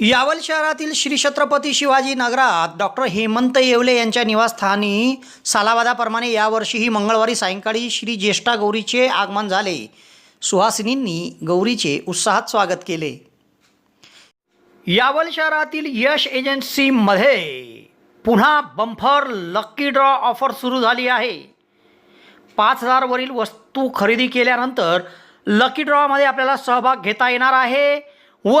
यावल शहरातील श्री छत्रपती शिवाजी नगरात डॉक्टर हेमंत येवले यांच्या निवासस्थानी सालावादाप्रमाणे यावर्षीही मंगळवारी सायंकाळी श्री ज्येष्ठा गौरीचे आगमन झाले. सुहासिनींनी गौरीचे उत्साहात स्वागत केले. यावल शहरातील यश एजन्सीमध्ये पुन्हा बंफर लक्की ड्रॉ ऑफर सुरू झाली आहे. पाच हजारवरील वस्तू खरेदी केल्यानंतर लकी ड्रॉमध्ये आपल्याला सहभाग घेता येणार आहे व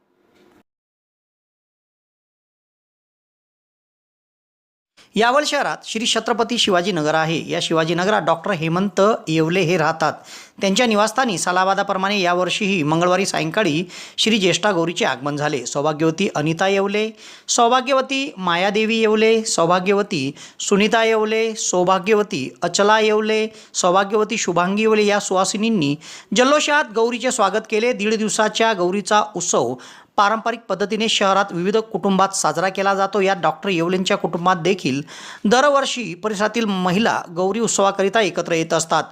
यावल शहरात श्री छत्रपती शिवाजीनगर आहे. या शिवाजीनगरात डॉक्टर हेमंत येवले हे राहतात. त्यांच्या निवासस्थानी सलाबादाप्रमाणे यावर्षीही मंगळवारी सायंकाळी श्री ज्येष्ठा गौरीचे आगमन झाले. सौभाग्यवती अनिता येवले सौभाग्यवती मायादेवी येवले सौभाग्यवती सुनीता येवले सौभाग्यवती अचला येवले सौभाग्यवती शुभांगी येवले या सुवासिनींनी जल्लोषात गौरीचे स्वागत केले. दीड दिवसाच्या गौरीचा उत्सव पारंपरिक पद्धतीने शहरात विविध कुटुंबात साजरा केला जातो. यात डॉक्टर येवलेंच्या कुटुंबात देखील दरवर्षी परिसरातील महिला गौरी उत्सवाकरिता एकत्र येत असतात.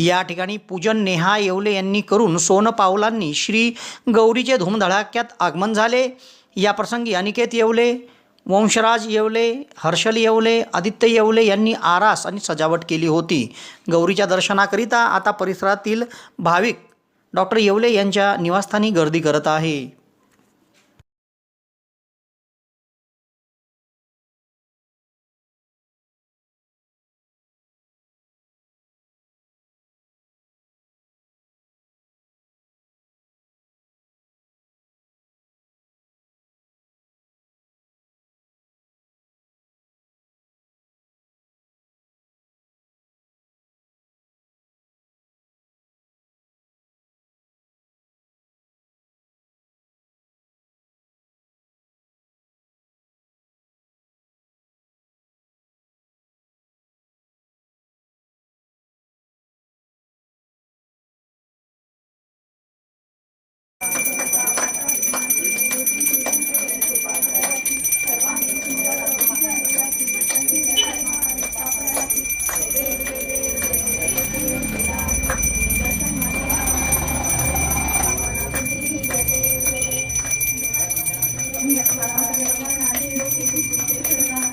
या ठिकाणी पूजन नेहा येवले यांनी करून सोनपावलांनी श्री गौरीचे धूमधडाक्यात आगमन झाले. या प्रसंगी अनिकेत येवले वंशराज येवले हर्षल येवले आदित्य येवले यांनी आरास आणि सजावट केली होती. गौरीच्या दर्शनाकरिता आता परिसरातील भाविक डॉक्टर येवले यांच्या निवासस्थानी गर्दी करत आहे. Dalam pengalaman.